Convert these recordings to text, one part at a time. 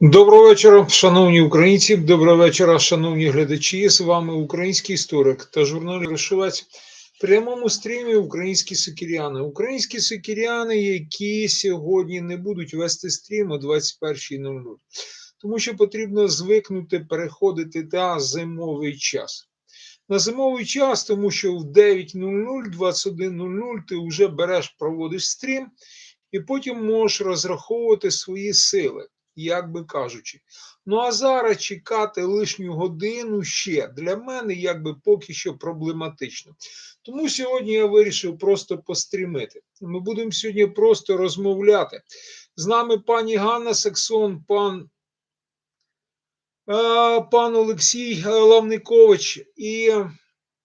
Доброго вечора, шановні українці. Доброго вечора, шановні глядачі. З вами український історик та журналіст Решовець. В прямому стрімі українські сокіряни. Українські сокіряни, які сьогодні не будуть вести стрім о 21.00, тому що потрібно звикнути переходити на зимовий час. На зимовий час, тому що в 9.00, 21.00 ти вже береш, проводиш стрім, і потім можеш розраховувати свої сили як би кажучи. Ну а зараз чекати лишню годину ще для мене якби поки що проблематично. Тому сьогодні я вирішив просто пострімити. Ми будемо сьогодні просто розмовляти. З нами пані Ганна Саксон, пан. е, Пан Олексій Лавникович, і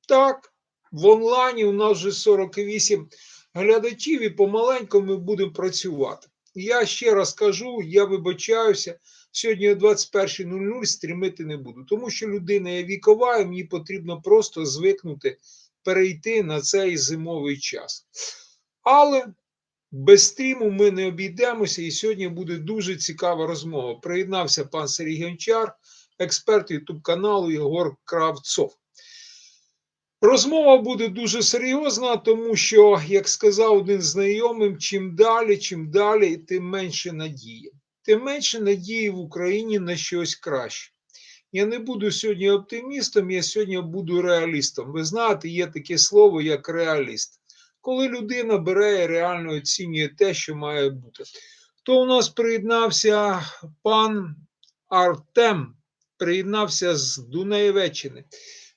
так, в онлайні у нас вже 48 глядачів, і помаленьку ми будемо працювати. Я ще раз кажу, я вибачаюся, сьогодні о 21.00 стрімити не буду, тому що людина є вікова, і мені потрібно просто звикнути перейти на цей зимовий час. Але без стріму ми не обійдемося, і сьогодні буде дуже цікава розмова. Приєднався пан Сергій Гончар, експерт Ютуб каналу Єгор Кравцов. Розмова буде дуже серйозна, тому що, як сказав один знайомим, чим далі, чим далі, тим менше надії. Тим менше надії в Україні на щось краще. Я не буду сьогодні оптимістом, я сьогодні буду реалістом. Ви знаєте, є таке слово як реаліст. Коли людина бере і реально оцінює те, що має бути. То у нас приєднався пан Артем, приєднався з Дунаєвеччини.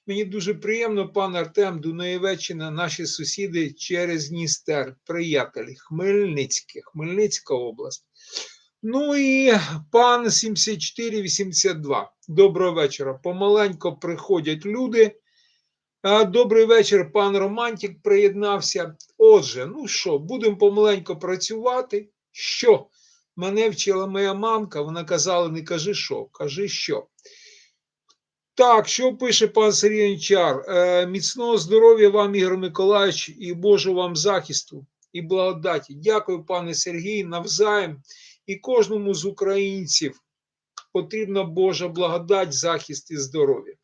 Мені дуже приємно, пан Артем Дунаєвеччина, наші сусіди через Дністер, приятелі, Хмельницьке, Хмельницька область. Ну і пан 7482. Доброго вечора. Помаленько приходять люди. Добрий вечір, пан Романтик приєднався. Отже, ну що, будемо помаленько працювати. Що? Мене вчила моя мамка, вона казала: не кажи що, кажи що. Так, що пише пан Сергій Гончар? Е, міцного здоров'я вам, Ігор Миколаївич, і Божого вам захисту і благодаті. Дякую, пане Сергій, навзаєм. І кожному з українців потрібна Божа благодать, захист і здоров'я.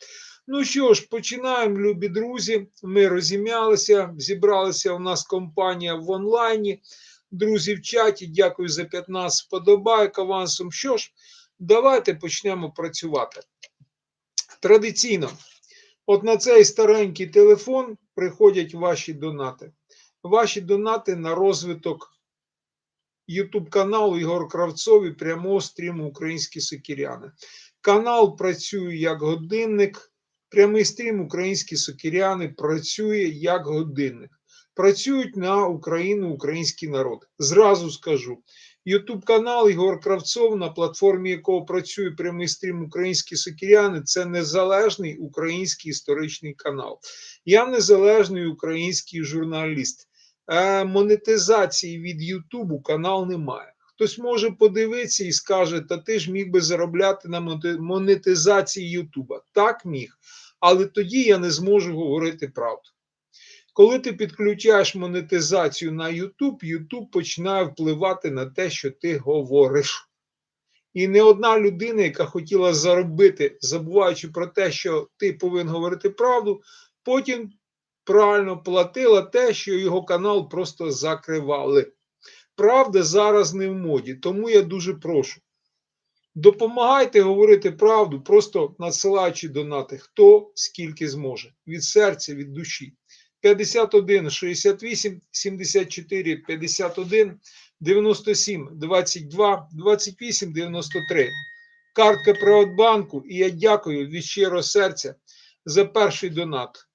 Ну що ж, починаємо, любі друзі. Ми розім'ялися, зібралася у нас компанія в онлайні. Друзі в чаті, дякую за 15 вподобайок авансом. Що ж, давайте почнемо працювати. Традиційно, от на цей старенький телефон приходять ваші донати. Ваші донати на розвиток YouTube каналу Ігор Кравцов і прямого стріму Українські Сокіряни. Канал працює як годинник. Прямий стрім Українські Сокіряни працює як годинник. Працюють на Україну, український народ. Зразу скажу. Ютуб канал Ігор Кравцов, на платформі якого працює прямий стрім Українські Сокіряни, це незалежний український історичний канал. Я незалежний український журналіст. Е, монетизації від Ютубу канал не має. Хтось може подивитися і скаже, та ти ж міг би заробляти на монетизації Ютуба. Так міг, але тоді я не зможу говорити правду. Коли ти підключаєш монетизацію на YouTube, YouTube починає впливати на те, що ти говориш. І не одна людина, яка хотіла заробити, забуваючи про те, що ти повинен говорити правду, потім правильно платила те, що його канал просто закривали. Правда зараз не в моді, тому я дуже прошу. Допомагайте говорити правду, просто надсилаючи донати, хто скільки зможе. Від серця, від душі. 51 68 74 51 97 22 28 93. Картка Приватбанку. І я дякую від щирого серця за перший донат.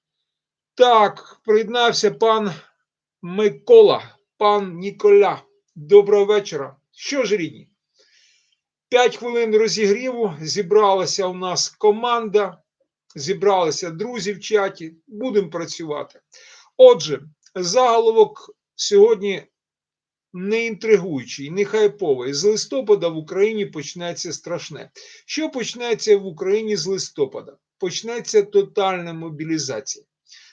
Так, приєднався пан Микола, пан Ніколя. Доброго вечора. Що ж, рідні? П'ять хвилин розігріву. Зібралася у нас команда зібралися друзі в чаті, будемо працювати. Отже, заголовок сьогодні не інтригуючий, не хайповий. З листопада в Україні почнеться страшне. Що почнеться в Україні з листопада? Почнеться тотальна мобілізація.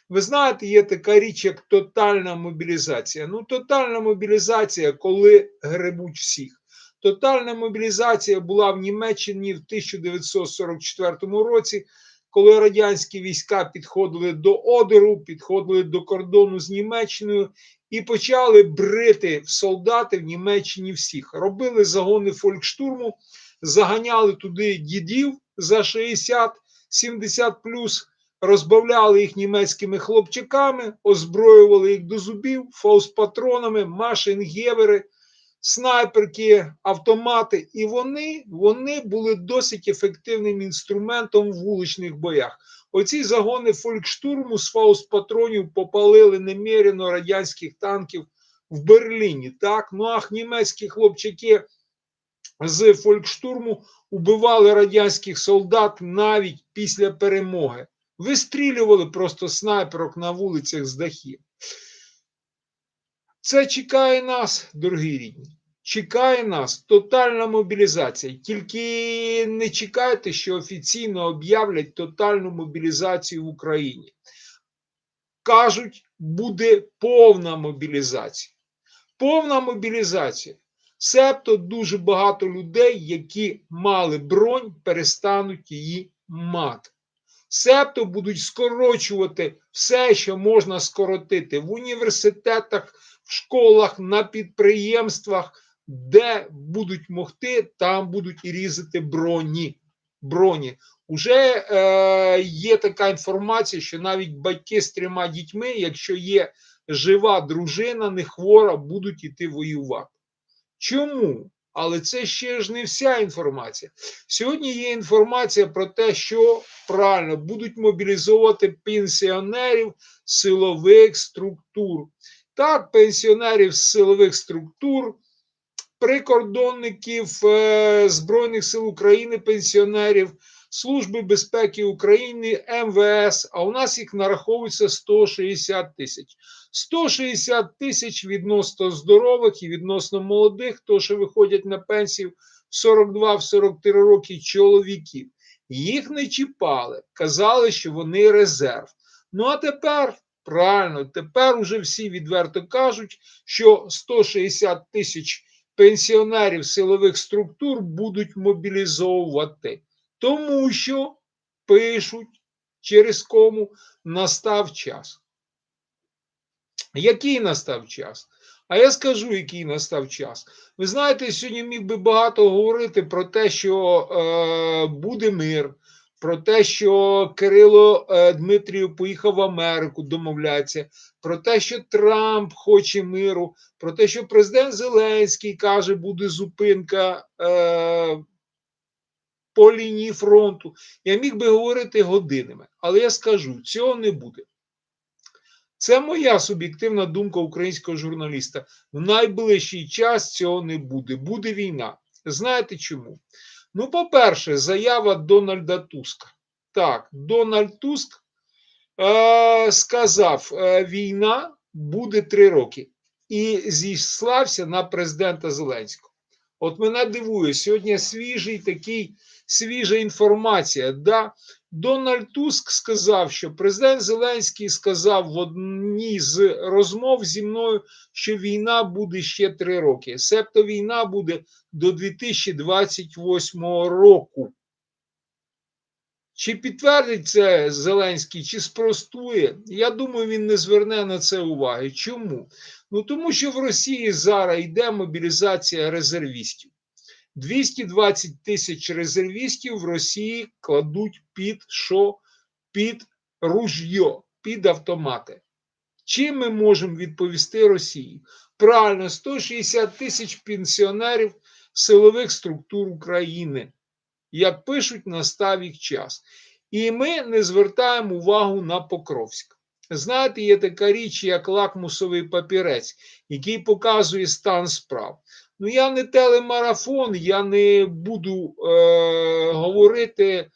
Ви знаєте, є така річ, як тотальна мобілізація. Ну, тотальна мобілізація, коли гребуть всіх. Тотальна мобілізація була в Німеччині в 1944 році, коли радянські війська підходили до Одеру, підходили до кордону з Німеччиною і почали брити в солдати в Німеччині всіх. Робили загони фолькштурму, заганяли туди дідів за 60-70 плюс, розбавляли їх німецькими хлопчаками, озброювали їх до зубів, фаустпатронами, машингевери, снайперки, автомати. І вони, вони були досить ефективним інструментом в вуличних боях. Оці загони фолькштурму з фаустпатронів попалили немірено радянських танків в Берліні. Так, ну ах, німецькі хлопчаки з фолькштурму убивали радянських солдат навіть після перемоги. Вистрілювали просто снайперок на вулицях з дахів. Це чекає нас, дорогі рідні. Чекає нас тотальна мобілізація. Тільки не чекайте, що офіційно об'являть тотальну мобілізацію в Україні. Кажуть, буде повна мобілізація. Повна мобілізація. Себто дуже багато людей, які мали бронь, перестануть її мати. Себто будуть скорочувати все, що можна скоротити в університетах, школах, на підприємствах, де будуть могти, там будуть і різати броні. броні. Уже е, є така інформація, що навіть батьки з трьома дітьми, якщо є жива дружина, не хвора, будуть іти воювати. Чому? Але це ще ж не вся інформація. Сьогодні є інформація про те, що правильно будуть мобілізовувати пенсіонерів силових структур. Так, пенсіонерів з силових структур, прикордонників е, Збройних сил України, пенсіонерів, Служби безпеки України, МВС. А у нас їх нараховується 160 тисяч. 160 тисяч відносно здорових і відносно молодих, то що виходять на пенсію в 42-43 роки чоловіків. Їх не чіпали, казали, що вони резерв. Ну а тепер правильно, тепер уже всі відверто кажуть, що 160 тисяч пенсіонерів силових структур будуть мобілізовувати, тому що пишуть через кому настав час. Який настав час? А я скажу, який настав час. Ви знаєте, сьогодні міг би багато говорити про те, що е, буде мир, про те, що Кирило е, Дмитрів поїхав в Америку, домовляється, про те, що Трамп хоче миру, про те, що президент Зеленський каже, буде зупинка е, по лінії фронту. Я міг би говорити годинами, але я скажу, цього не буде. Це моя суб'єктивна думка українського журналіста. В найближчий час цього не буде. Буде війна. Знаєте чому? Ну, по-перше, заява Дональда Туска. Так, Дональд Туск е- сказав, е війна буде три роки. І зіслався на президента Зеленського. От мене дивує, сьогодні свіжий такий, свіжа інформація. Да? Дональд Туск сказав, що президент Зеленський сказав в одній з розмов зі мною, що війна буде ще три роки. Себто війна буде до 2028 року. Чи підтвердить це Зеленський, чи спростує? Я думаю, він не зверне на це уваги. Чому? Ну тому що в Росії зараз йде мобілізація резервістів. 220 тисяч резервістів в Росії кладуть під що? Під ружьо, під автомати. Чим ми можемо відповісти Росії? Правильно, 160 тисяч пенсіонерів силових структур України. Як пишуть, настав їх час. І ми не звертаємо увагу на Покровськ. Знаєте, є така річ, як лакмусовий папірець, який показує стан справ. Ну, я не телемарафон, я не буду е, говорити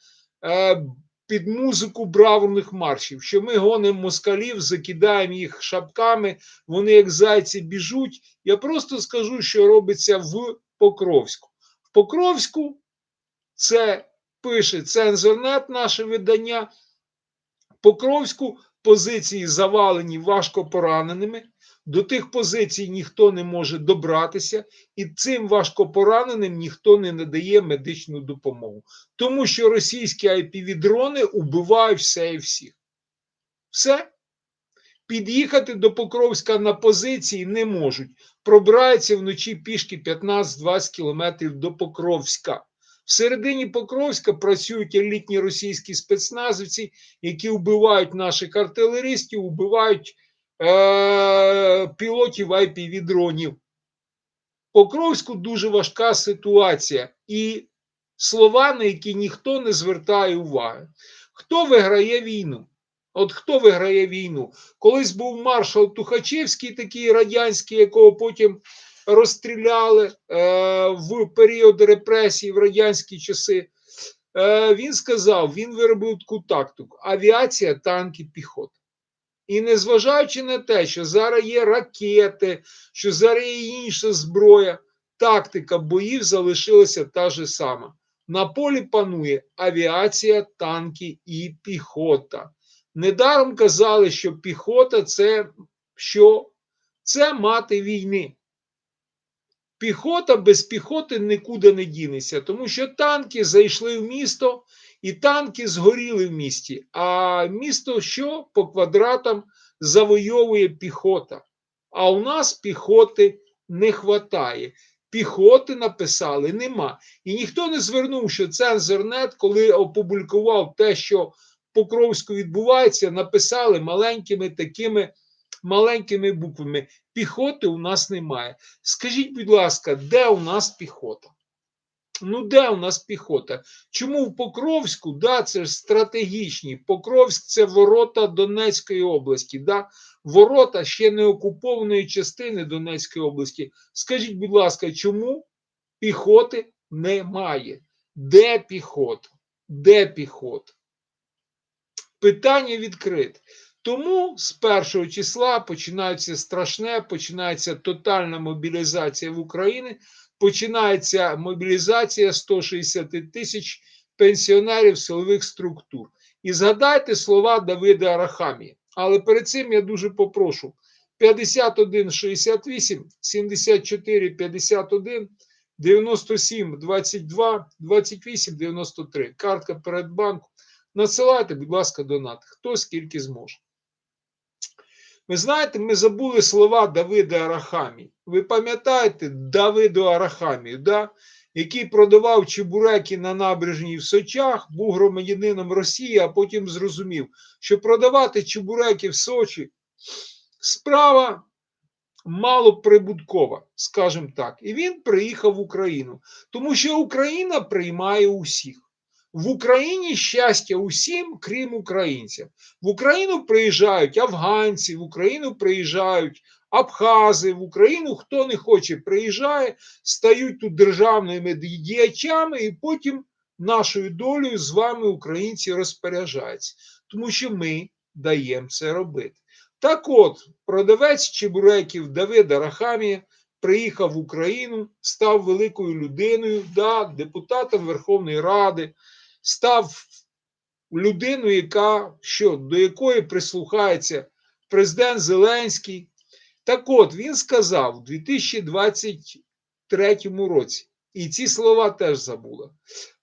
е, під музику бравурних маршів, що ми гонимо москалів, закидаємо їх шапками, вони як зайці біжуть. Я просто скажу, що робиться в Покровську. В Покровську це пише цензорнет, наше видання. Покровську позиції завалені важко пораненими. До тих позицій ніхто не може добратися, і цим важкопораненим ніхто не надає медичну допомогу. Тому що російські IPV-дрони убивають все і всіх. Все. Під'їхати до Покровська на позиції не можуть. Пробираються вночі пішки 15-20 кілометрів до Покровська. Всередині Покровська працюють елітні російські спецназівці, які вбивають наших артилеристів, вбивають е- пілотів IPV-дронів. Покровську дуже важка ситуація і слова, на які ніхто не звертає уваги. Хто виграє війну? От хто виграє війну? Колись був маршал Тухачевський, такий радянський, якого потім розстріляли е, в період репресій в радянські часи. Е, він сказав: він виробив таку тактику: авіація, танки, піхота. І незважаючи на те, що зараз є ракети, що зараз є інша зброя, тактика боїв залишилася та ж сама. На полі панує авіація, танки і піхота. Недаром казали, що піхота це що? Це мати війни. Піхота без піхоти нікуди не дінеться, тому що танки зайшли в місто і танки згоріли в місті. А місто що по квадратам завойовує піхота. А у нас піхоти не вистачає. Піхоти написали нема. І ніхто не звернув, що цензорнет, коли опублікував те, що Покровську відбувається, написали маленькими такими маленькими буквами. Піхоти у нас немає. Скажіть, будь ласка, де у нас піхота? Ну, де у нас піхота? Чому в Покровську? Да, це ж стратегічні. Покровськ це ворота Донецької області. Да? Ворота ще не окупованої частини Донецької області. Скажіть, будь ласка, чому піхоти немає? Де піхота? Де піхота? Питання відкрите. Тому з першого числа починається страшне, починається тотальна мобілізація в Україні, починається мобілізація 160 тисяч пенсіонерів силових структур. І згадайте слова Давида Арахамія. Але перед цим я дуже попрошу 51 68 74 51 97 22 28 93. Картка Передбанку. Надсилайте, будь ласка, донат. Хто скільки зможе. Ви знаєте, ми забули слова Давида Арахамі. Ви пам'ятаєте Давиду Арахамію, да? який продавав чебуреки на набережній в Сочах, був громадянином Росії, а потім зрозумів, що продавати чебуреки в Сочі справа малоприбуткова, скажімо так. І він приїхав в Україну, тому що Україна приймає усіх. В Україні щастя усім, крім українців. В Україну приїжджають афганці, в Україну приїжджають абхази, в Україну хто не хоче, приїжджає, стають тут державними діячами, і потім нашою долею з вами українці розпоряджаються, тому що ми даємо це робити. Так от, продавець чебуреків Давид Арахамія приїхав в Україну, став великою людиною, да, депутатом Верховної Ради став людиною, яка що, до якої прислухається президент Зеленський. Так от він сказав у 2023 році, і ці слова теж забула.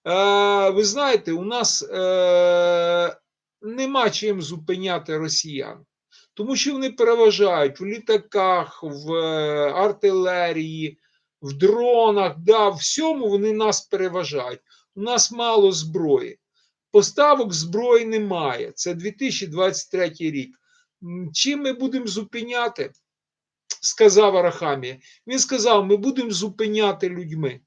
Е, ви знаєте, у нас е, нема чим зупиняти росіян. Тому що вони переважають в літаках, в е, артилерії, в дронах, да, всьому вони нас переважають у нас мало зброї. Поставок зброї немає. Це 2023 рік. Чим ми будемо зупиняти? Сказав Арахамія. Він сказав: ми будемо зупиняти людьми.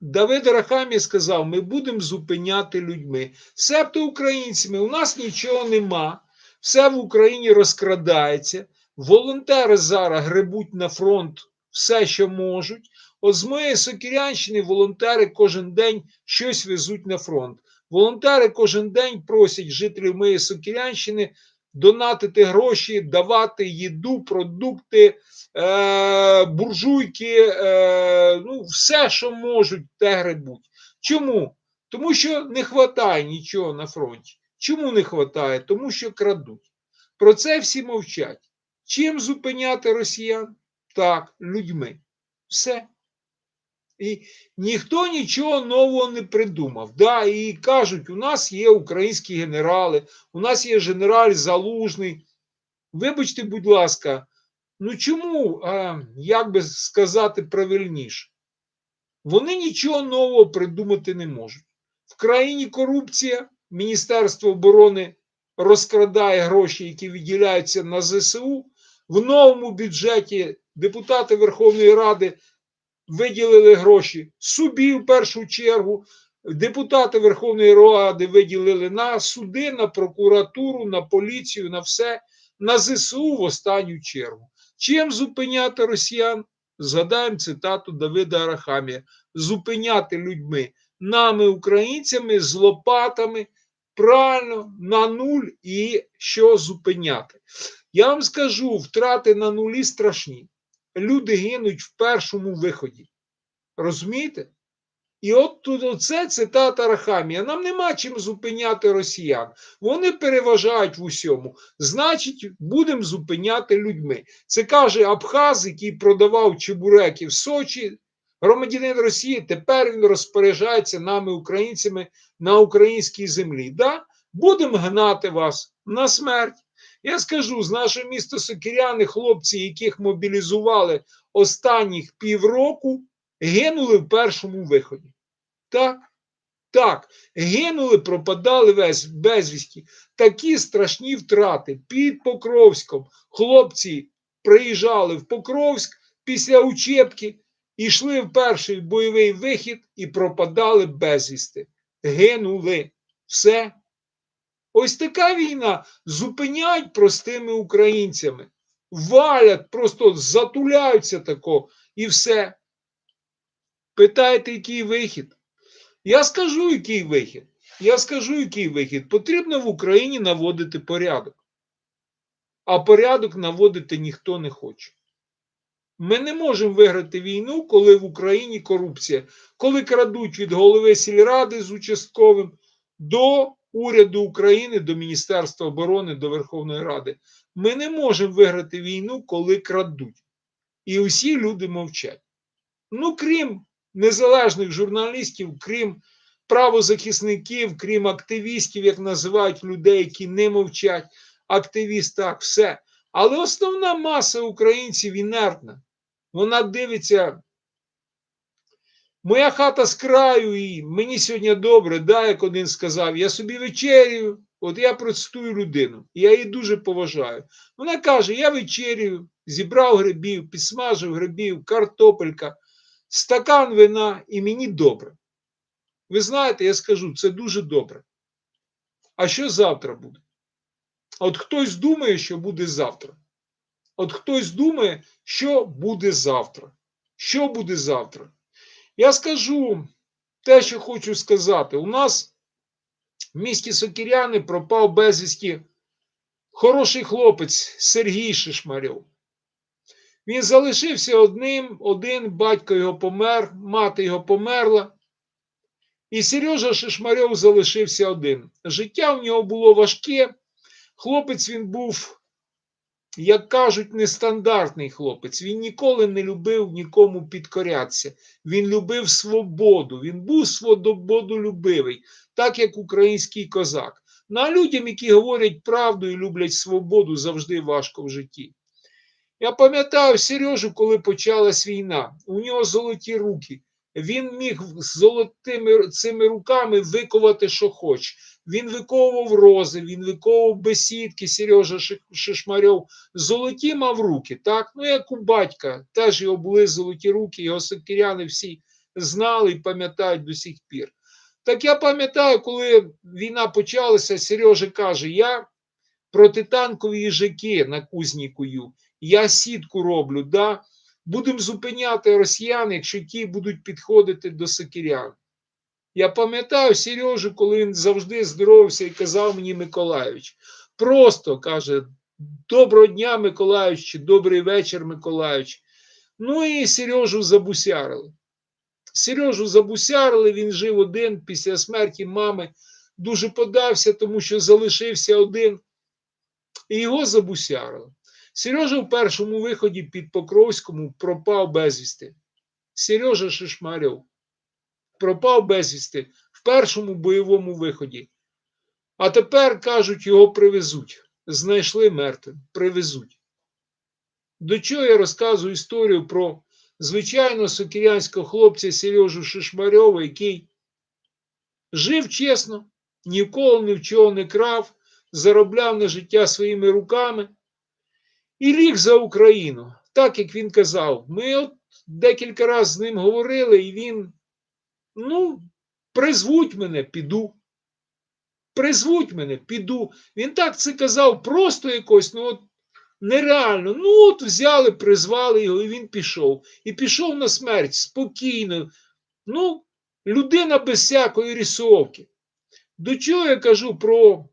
Давид Арахамія сказав: ми будемо зупиняти людьми. Себто українцями, у нас нічого нема, все в Україні розкрадається. Волонтери зараз гребуть на фронт все, що можуть. Моєї Сокірянщини волонтери кожен день щось везуть на фронт. Волонтери кожен день просять жителів моєї Сокірянщини донатити гроші, давати їду, продукти, е, буржуйки, е, ну, все, що можуть, те гребуть. Чому? Тому що не вистачає нічого на фронті. Чому не вистачає? Тому що крадуть. Про це всі мовчать. Чим зупиняти росіян? Так, людьми. Все. І ніхто нічого нового не придумав. Да, І кажуть, у нас є українські генерали, у нас є генераль Залужний. Вибачте, будь ласка, ну чому, як би сказати правильніше? Вони нічого нового придумати не можуть. В країні корупція, Міністерство оборони розкрадає гроші, які виділяються на ЗСУ. В новому бюджеті депутати Верховної Ради виділили гроші собі в першу чергу. Депутати Верховної Ради виділили на суди, на прокуратуру, на поліцію, на все, на ЗСУ в останню чергу. Чим зупиняти росіян? Згадаємо цитату Давида Арахамія: зупиняти людьми, нами, українцями, з лопатами, правильно, на нуль і що зупиняти. Я вам скажу, втрати на нулі страшні. Люди гинуть в першому виході. Розумієте? І от тут оце цитата Рахамія. Нам нема чим зупиняти росіян. Вони переважають в усьому. Значить, будемо зупиняти людьми. Це каже Абхаз, який продавав чебуреки в Сочі. Громадянин Росії, тепер він розпоряджається нами, українцями, на українській землі. Да? Будемо гнати вас на смерть. Я скажу, з нашого міста Сокиряни, хлопці, яких мобілізували останніх півроку, гинули в першому виході. Так, так, гинули, пропадали весь безвісті. Такі страшні втрати під Покровськом. Хлопці приїжджали в Покровськ після учебки, йшли в перший бойовий вихід і пропадали безвісти. Гинули. Все. Ось така війна зупинять простими українцями. Валять, просто затуляються тако і все. Питаєте, який вихід? Я скажу, який вихід. Я скажу, який вихід. Потрібно в Україні наводити порядок. А порядок наводити ніхто не хоче. Ми не можемо виграти війну, коли в Україні корупція, коли крадуть від голови сільради з участковим до уряду України, до Міністерства оборони, до Верховної Ради. Ми не можемо виграти війну, коли крадуть. І усі люди мовчать. Ну, крім незалежних журналістів, крім правозахисників, крім активістів, як називають людей, які не мовчать, активіст так, все. Але основна маса українців інертна. Вона дивиться. Моя хата з краю, і мені сьогодні добре, да, як один сказав, я собі вечерю, от я процитую людину, і я її дуже поважаю. Вона каже: я вечерю, зібрав грибів, підсмажив грибів, картопелька, стакан вина, і мені добре. Ви знаєте, я скажу, це дуже добре. А що завтра буде? От хтось думає, що буде завтра. От хтось думає, що буде завтра. Що буде завтра? Я скажу те, що хочу сказати. У нас в місті Сокіряни пропав безвісті хороший хлопець Сергій Шишмарьов. Він залишився одним, один, батько його помер, мати його померла. І Сережа Шишмарьов залишився один. Життя в нього було важке. Хлопець він був, як кажуть, нестандартний хлопець. Він ніколи не любив нікому підкорятися. Він любив свободу. Він був свободолюбивий, так як український козак. Ну, а людям, які говорять правду і люблять свободу, завжди важко в житті. Я пам'ятаю Сережу, коли почалась війна. У нього золоті руки. Він міг з золотими цими руками виковати, що хоче. Він виковував рози, він виковував бесідки, Сережа Шишмарьов. Золоті мав руки, так? Ну, як у батька, теж його були золоті руки, його сокиряни всі знали і пам'ятають до сих пір. Так я пам'ятаю, коли війна почалася, Сережа каже: я протитанкові їжаки на кузні кую, я сітку роблю. да? Будемо зупиняти росіян, якщо ті будуть підходити до сокирян. Я пам'ятаю Сережу, коли він завжди здоровався і казав мені Миколаївич. Просто каже: Доброго дня, Миколаївич, чи добрий вечір, Миколаївич. Ну і Сережу забусярили. Сережу забусярили, він жив один після смерті мами, дуже подався, тому що залишився один. І його забусярили. Сережа в першому виході під Покровському пропав безвісти. Сережа Шишмарьов пропав безвісти в першому бойовому виході. А тепер, кажуть, його привезуть. Знайшли мертвим, привезуть. До чого я розказую історію про звичайного сокирянського хлопця Сережу Шишмарьова, який жив чесно, ніколи ні в чого не крав, заробляв на життя своїми руками і ліг за Україну. Так як він казав, ми от декілька разів з ним говорили, і він, ну, призвуть мене, піду. Призвуть мене, піду. Він так це казав просто якось, ну от нереально. Ну, от взяли, призвали його, і він пішов. І пішов на смерть спокійно. Ну, людина без всякої рисовки. До чого я кажу про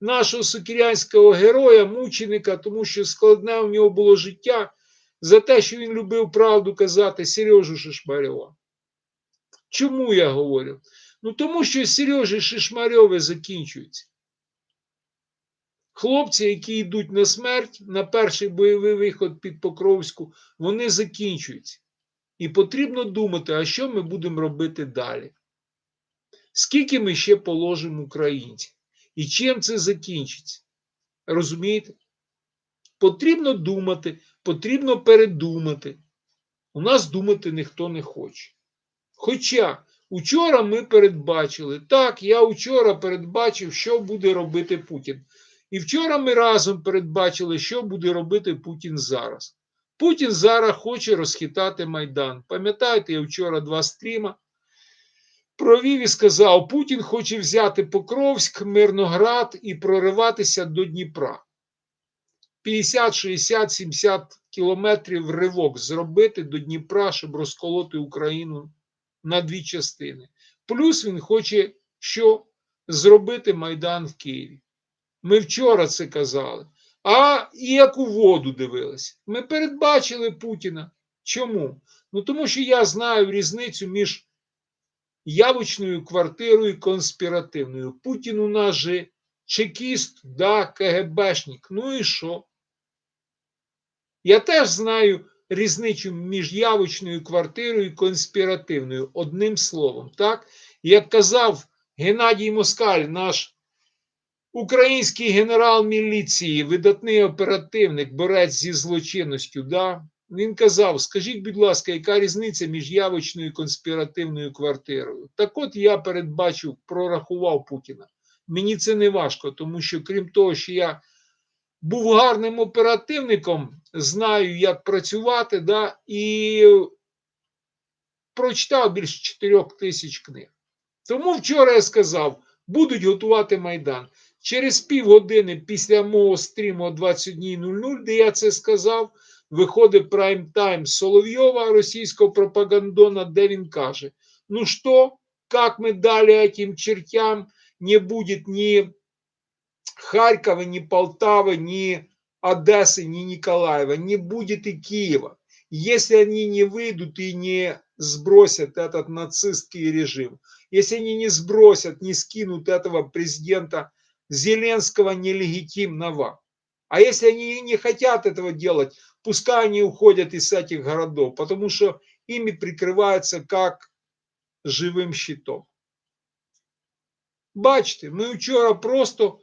нашого сокірянського героя, мученика, тому що складне у нього було життя за те, що він любив правду казати Сережу Шишмарьова. Чому я говорю? Ну тому що Сережі Шишмарьове закінчується. Хлопці, які йдуть на смерть, на перший бойовий виход під Покровську, вони закінчуються. І потрібно думати, а що ми будемо робити далі? Скільки ми ще положимо українців? І чим це закінчиться? Розумієте? Потрібно думати, потрібно передумати. У нас думати ніхто не хоче. Хоча учора ми передбачили, так, я вчора передбачив, що буде робити Путін. І вчора ми разом передбачили, що буде робити Путін зараз. Путін зараз хоче розхитати Майдан. Пам'ятаєте, я вчора два стріма провів і сказав: Путін хоче взяти Покровськ, Мирноград і прориватися до Дніпра. 50, 60, 70 кілометрів ривок зробити до Дніпра, щоб розколоти Україну на дві частини. Плюс він хоче що зробити Майдан в Києві. Ми вчора це казали. А як у воду дивилися. Ми передбачили Путіна. Чому? Ну тому що я знаю різницю між явочною квартирою і конспіративною. Путін у нас же чекіст, да, КГБшник. Ну і що? Я теж знаю різницю між явочною квартирою і конспіративною, одним словом. так? Як казав Геннадій Москаль, наш український генерал міліції, видатний оперативник, борець зі злочинністю, да? він казав: скажіть, будь ласка, яка різниця між явочною і конспіративною квартирою? Так от я передбачив, прорахував Путіна. Мені це не важко, тому що крім того, що я був гарним оперативником, знаю, як працювати, да, і прочитав більше 4 тисяч книг. Тому вчора я сказав, будуть готувати Майдан. Через півгодини після мого стріму о 21.00, де я це сказав, виходить прайм-тайм Соловйова, російського пропагандона, де він каже: Ну що, як ми далі этим чертям не буде ні Харькова, ни Полтавы, ни Одессы, ни Николаева, не будет и Киева. Если они не выйдут и не сбросят этот нацистский режим, если они не сбросят, не скинут этого президента Зеленского нелегитимного, а если они не хотят этого делать, пускай они уходят из этих городов, потому что ими прикрываются как живым щитом. Бачите, ми вчора просто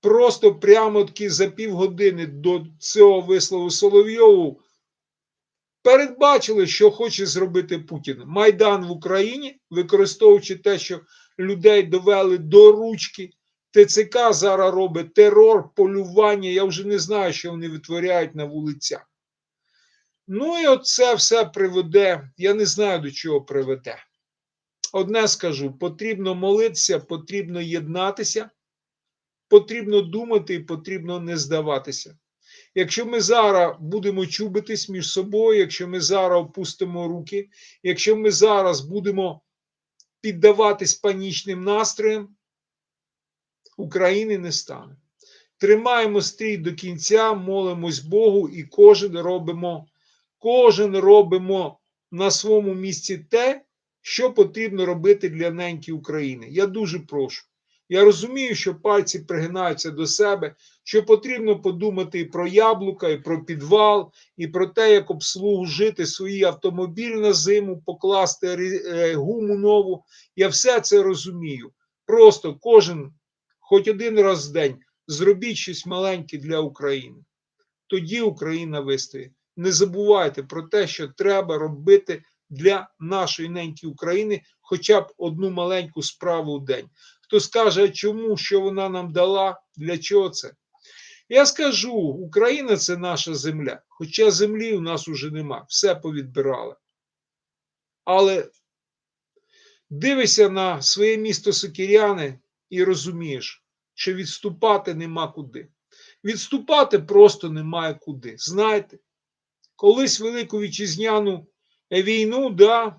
просто прямо таки за півгодини до цього вислову Соловйову передбачили, що хоче зробити Путін. Майдан в Україні, використовуючи те, що людей довели до ручки. ТЦК зараз робить терор, полювання. Я вже не знаю, що вони витворяють на вулицях. Ну і оце все приведе. Я не знаю, до чого приведе. Одне скажу: потрібно молитися, потрібно єднатися потрібно думати і потрібно не здаватися. Якщо ми зараз будемо чубитись між собою, якщо ми зараз опустимо руки, якщо ми зараз будемо піддаватись панічним настроям, України не стане. Тримаємо стрій до кінця, молимось Богу, і кожен робимо, кожен робимо на своєму місці те, що потрібно робити для неньки України. Я дуже прошу. Я розумію, що пальці пригинаються до себе, що потрібно подумати і про яблука, і про підвал, і про те, як обслужити свій автомобіль на зиму, покласти е, гуму нову. Я все це розумію. Просто кожен, хоч один раз в день, зробіть щось маленьке для України. Тоді Україна вистоїть. Не забувайте про те, що треба робити для нашої неньки України хоча б одну маленьку справу в день. Хто скаже, чому, що вона нам дала, для чого це? Я скажу: Україна це наша земля, хоча землі у нас уже нема, все повідбирали. Але дивишся на своє місто Сокіряни і розумієш, що відступати нема куди. Відступати просто немає куди. Знаєте, колись Велику Вітчизняну війну, да,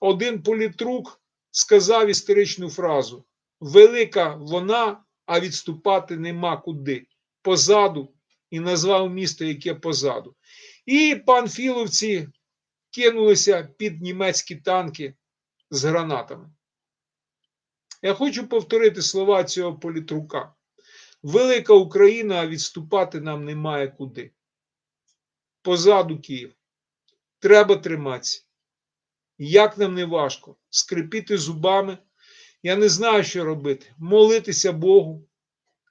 один політрук сказав історичну фразу: Велика вона, а відступати нема куди. Позаду, і назвав місто, яке позаду. І панфіловці кинулися під німецькі танки з гранатами. Я хочу повторити слова цього політрука. Велика Україна, а відступати нам немає куди. Позаду Київ. Треба триматися. Як нам не важко, скрипіти зубами. Я не знаю, що робити. Молитися Богу,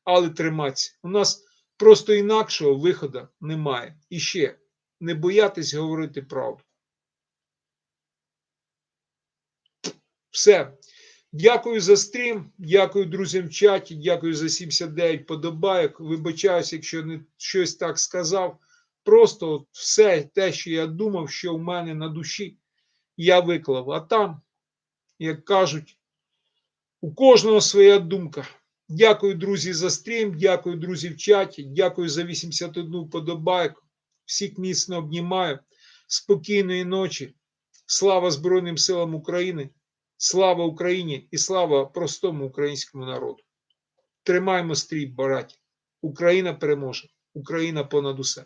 але триматися. У нас просто інакшого виходу немає. І ще не боятись говорити правду. Все. Дякую за стрім. Дякую друзям в чаті. Дякую за 79 подобайок. Вибачаюсь, якщо не щось так сказав. Просто все те, що я думав, що в мене на душі, я виклав. А там, як кажуть, у кожного своя думка. Дякую, друзі, за стрім. Дякую, друзі, в чаті. Дякую за 81 подобайку. Всіх міцно обнімаю. Спокійної ночі. Слава Збройним силам України. Слава Україні і слава простому українському народу. Тримаємо стрій, браті. Україна переможе. Україна понад усе.